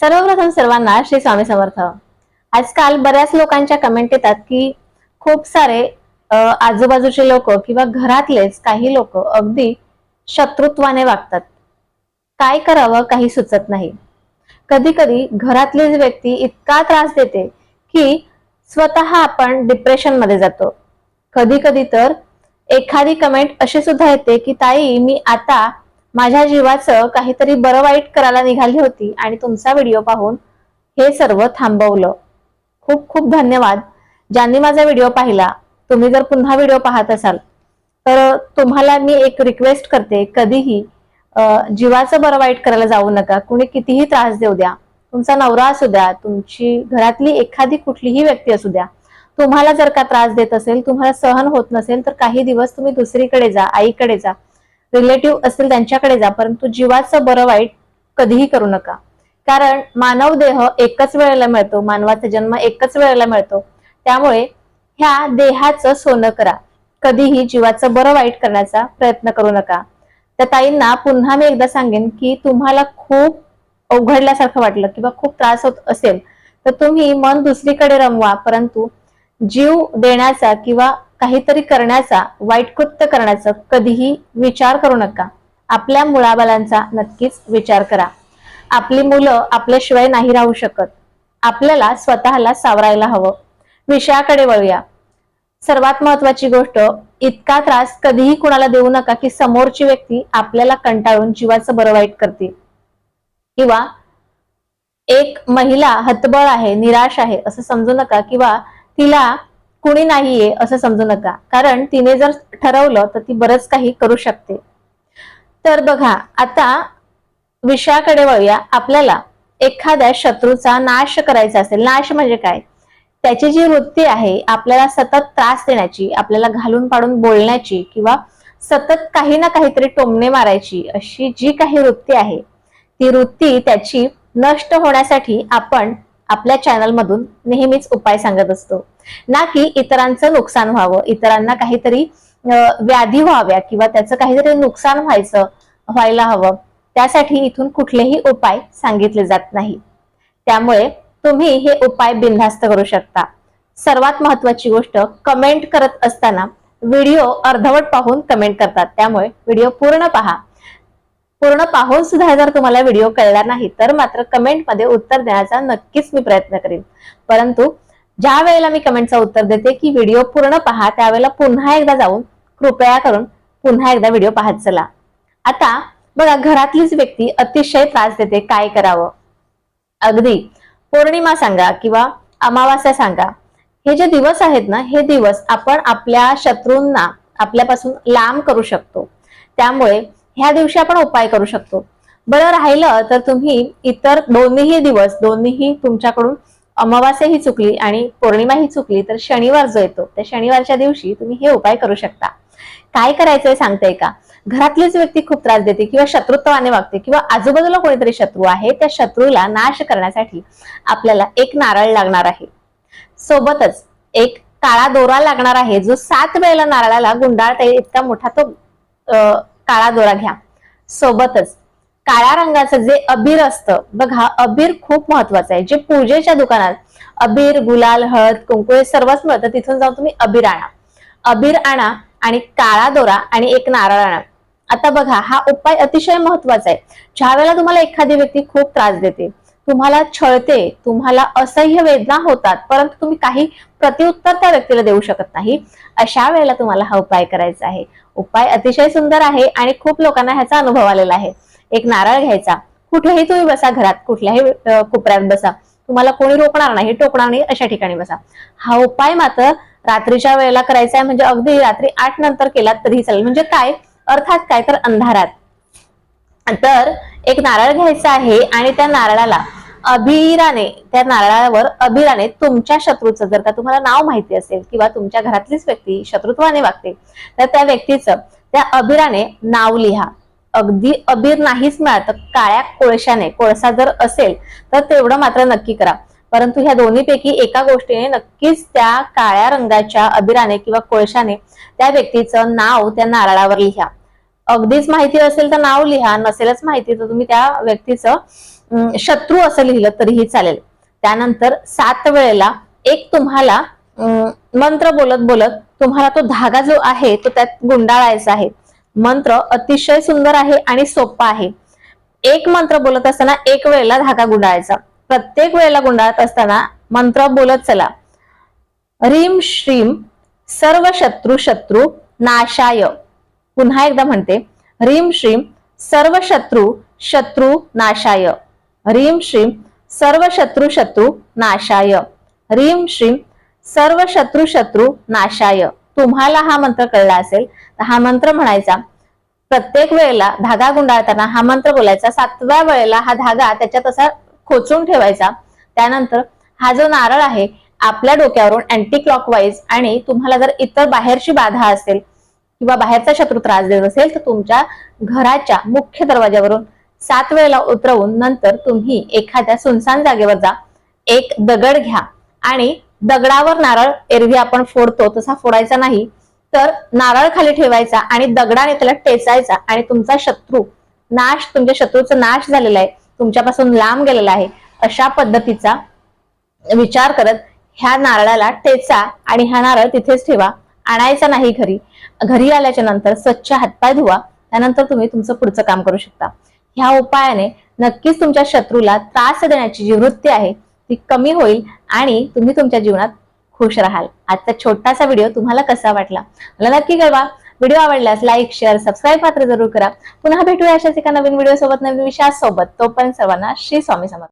सर्वप्रथम सर्वांना श्री स्वामी समर्थ. आजकाल बऱ्याच लोकांच्या कमेंट येतात की खूप सारे आजूबाजूचे लोक किंवा घरातलेच काही लोक अगदी शत्रुत्वाने वागतात. काय करावं काही सुचत नाही. कधी कधी घरातलीच व्यक्ती इतका त्रास देते की स्वतः आपण डिप्रेशनमध्ये जातो. कधी कधी तर एखादी कमेंट अशी सुद्धा येते की ताई मी आता माझ्या जीवाचं काहीतरी बरं वाईट करायला निघाली होती आणि तुमचा व्हिडिओ पाहून हे सर्व थांबवलं. खूप खूप धन्यवाद. ज्यांनी माझा व्हिडिओ पाहिला तुम्ही जर पुन्हा व्हिडिओ पाहत असाल तर तुम्हाला मी एक रिक्वेस्ट करते कधीही जीवाचं बरं वाईट करायला जाऊ नका. कुणी कितीही त्रास देऊ द्या तुमचा नवरा असू द्या तुमची घरातली एखादी कुठलीही व्यक्ती असू द्या तुम्हाला जर का त्रास देत असेल तुम्हाला सहन होत नसेल तर काही दिवस तुम्ही दुसरीकडे जा आईकडे जा. रिलेटिव्ह असतील त्यांच्याकडे जा परंतु जीवाचं बरं वाईट कधीही करू नका. कारण मानव देह एकच वेळेला मिळतो मानवाचा जन्म एकच वेळेला मिळतो. त्यामुळे ह्या देहाचं सोनं करा. कधीही जीवाचं बरं वाईट करण्याचा प्रयत्न करू नका. त्या ताईंना पुन्हा मी एकदा सांगेन की तुम्हाला खूप अवघडल्यासारखं वाटलं किंवा खूप त्रास होत असेल तर तुम्ही मन दुसरीकडे रमवा परंतु जीव देण्याचा किंवा काहीतरी करण्याचा वाईट कृत्य करण्याचा कधीही विचार करू नका. आपल्या मुळाबालांचा नक्कीच विचार करा. आपली मुलं आपल्याशिवाय नाही राहू शकत. आपल्याला स्वतःला सावरायला हवं. विषयाकडे वळूया. सर्वात महत्वाची गोष्ट इतका त्रास कधीही कुणाला देऊ नका की समोरची व्यक्ती आपल्याला कंटाळून जीवाचं बरं वाईट करते किंवा एक महिला हतबळ आहे निराश आहे असं समजू नका किंवा तिला कुणी नाहीये असं समजू नका. कारण तिने जर ठरवलं तर ती बरंच काही करू शकते. तर बघा आता विषयाकडे वळूया. आपल्याला एखाद्या शत्रूचा नाश करायचा असेल नाश म्हणजे काय? त्याची जी वृत्ती आहे आपल्याला सतत त्रास देण्याची आपल्याला घालून पाडून बोलण्याची किंवा सतत काही ना काहीतरी टोमणे मारायची अशी जी काही वृत्ती आहे ती वृत्ती त्याची नष्ट होण्यासाठी आपण आपल्या चॅनलमधून नेहमीच उपाय सांगत असतो. ना की इतरांचं नुकसान व्हावं. इतरांना काहीतरी व्याधी व्हाव्या किंवा त्याचं काहीतरी नुकसान व्हायचं व्हायला हवं. त्यासाठी इथून कुठलेही उपाय सांगितले जात नाही. त्यामुळे तुम्ही हे उपाय बिनधास्त करू शकता. सर्वात महत्वाची गोष्ट कमेंट करत असताना व्हिडिओ अर्धवट पाहून कमेंट करतात. त्यामुळे व्हिडिओ पूर्ण पहा. पूर्ण पाहून सुद्धा जर तुम्हाला व्हिडिओ कळला नाही तर मात्र कमेंटमध्ये उत्तर देण्याचा नक्कीच मी प्रयत्न करेन. परंतु ज्या वेळेला मी कमेंटचं उत्तर देते की व्हिडिओ पूर्ण पहा त्यावेळेला पुन्हा एकदा जाऊन कृपया करून पुन्हा एकदा व्हिडिओ पाहत चला. आता बघा घरातलीच व्यक्ती अतिशय त्रास देते काय करावं. अगदी पौर्णिमा सांगा किंवा अमावास्या सांगा. हे जे दिवस आहेत ना हे दिवस आपण आपल्या शत्रूंना आपल्यापासून लांब करू शकतो. त्यामुळे ह्या दिवशी आपण उपाय करू शकतो. बरं राहिलं तर तुम्ही इतर दोन्हीही दिवस दोन्हीही तुमच्याकडून अमावास्या ही चुकली आणि पौर्णिमा ही चुकली तर शनिवार जो येतो त्या शनिवारच्या दिवशी तुम्ही हे उपाय करू शकता. काय करायचंय सांगताय का? घरातलीच व्यक्ती खूप त्रास देते किंवा शत्रुत्वाने वागते किंवा आजूबाजूला कोणीतरी शत्रू आहे त्या शत्रूला नाश करण्यासाठी आपल्याला एक नारळ लागणार आहे. सोबतच एक काळा दोरा लागणार आहे जो सात वेळेला नारळाला गुंडाळता येईल इतका मोठा तो अं, काळा दोरा घ्या. सोबतच काळ्या रंगाचं जे अबीर असतं बघा अबीर खूप महत्वाचं आहे. जे पूजेच्या दुकानात अबीर गुलाल हळद कुंकू हे सर्वच मिळतं तिथून जाऊन तुम्ही अबीर आणा. अबीर आणा आणि काळा दोरा आणि एक नारळ आणा. आता बघा हा उपाय अतिशय महत्त्वाचा आहे. ज्या वेळेला तुम्हाला एखादी व्यक्ती खूप त्रास देते तुम्हाला छळते तुम्हाला असह्य वेदना होतात परंतु तुम्ही काही प्रतिउत्तर त्या व्यक्तीला देऊ शकत नाही अशा वेळेला तुम्हाला हा उपाय करायचा आहे. उपाय अतिशय सुंदर आहे आणि खूप लोकांना ह्याचा अनुभव आलेला आहे. एक नारळ घ्यायचा. कुठेही तुम्ही बसा घरात कुठल्याही अं, कोपऱ्यात बसा. तुम्हाला कोणी रोखणार नाही टोकणार नाही अशा ठिकाणी बसा. हा उपाय मात्र रात्रीच्या वेळेला करायचा आहे म्हणजे अगदी रात्री आठ नंतर केलात तरीही चालेल. म्हणजे काय? अर्थात काय? तर अंधारात. तर एक नारळ घ्यायचा आहे आणि त्या नारळाला अभिराने त्या नारळावर अभिराने तुमच्या शत्रूचं जर का तुम्हाला नाव माहिती असेल किंवा तुमच्या घरातलीच व्यक्ती शत्रुत्वाने वागते तर त्या व्यक्तीचं त्या अभिराने नाव लिहा. अगदी अबीर नाहीच मिळालं तर काळ्या कोळशाने कोळसा जर असेल तर तेवढं मात्र नक्की करा. परंतु ह्या दोन्हीपैकी एका गोष्टीने नक्कीच त्या काळ्या रंगाच्या अबिराने किंवा कोळशाने त्या व्यक्तीचं नाव त्या नारळावर लिहा. अगदीच माहिती असेल तर नाव लिहा नसेलच माहिती तर तुम्ही त्या व्यक्तीचं शत्रू असं लिहिलं तरीही चालेल. त्यानंतर सात वेळेला एक तुम्हाला मंत्र बोलत बोलत तुम्हाला तो धागा जो आहे तो त्यात गुंडाळायचा आहे. मंत्र अतिशय सुंदर आहे आणि सोपा आहे. एक मंत्र बोलत असताना एक वेळेला धागा गुंडाळायचा. प्रत्येक वेळेला गुंडाळत असताना मंत्र बोलत चला. रीम श्रीम सर्व शत्रू शत्रू नाशाय. पुन्हा एकदा म्हणते. रीम श्रीम सर्व शत्रू शत्रू नाशाय. रीम श्रीम सर्व शत्रू शत्रू नाशाय. रीम श्रीम सर्व शत्रू शत्रू नाशाय. तुम्हाला हा मंत्र कळला असेल हा मंत्र म्हणायचा. प्रत्येक वेळेला धागा गुंडाळताना हा मंत्र बोलायचा. सातव्या वेळेला हा धागा त्याच्यात असा खोचून ठेवायचा. त्यानंतर हा जो नारळ आहे आपल्या डोक्यावरून अँटी क्लॉकवाईज आणि तुम्हाला जर इतर बाहेरची बाधा असेल किंवा बाहेरचा शत्रू त्रास देत असेल तर तुमच्या घराच्या मुख्य दरवाज्यावरून सात वेळेला उतरवून नंतर तुम्ही एखाद्या सुनसान जागेवर जा. एक दगड घ्या आणि दगडावर नारळ एरवी आपण फोडतो. तसा फोडायचा नाही. तर नारळ खाली ठेवायचा आणि दगडाने त्याला टेचायचा आणि तुमचा शत्रू नाश तुमच्या शत्रूचा नाश झालेला आहे तुमच्यापासून लांब गेलेला आहे अशा पद्धतीचा विचार करत ह्या नारळाला टेचा आणि हा नारळ तिथेच ठेवा आणायचा नाही घरी. घरी आल्याच्यानंतर स्वच्छ हातपाय धुवा त्यानंतर तुम्ही तुमचं पुढचं काम करू शकता. ह्या उपायाने नक्कीच तुमच्या शत्रूला त्रास देण्याची जी वृत्ती आहे ती कमी होईल आणि तुम्ही तुमच्या जीवनात खुश राहाल. आजचा छोटासा व्हिडिओ तुम्हाला कसा वाटला? मला नक्की कळवा. व्हिडिओ आवडल्यास लाईक शेअर सबस्क्राईब मात्र जरूर करा. पुन्हा भेटूया अशाच एका नवीन व्हिडिओ सोबत नवीन विषयासोबत. तोपर्यंत सर्वांना श्री स्वामी समर्थ.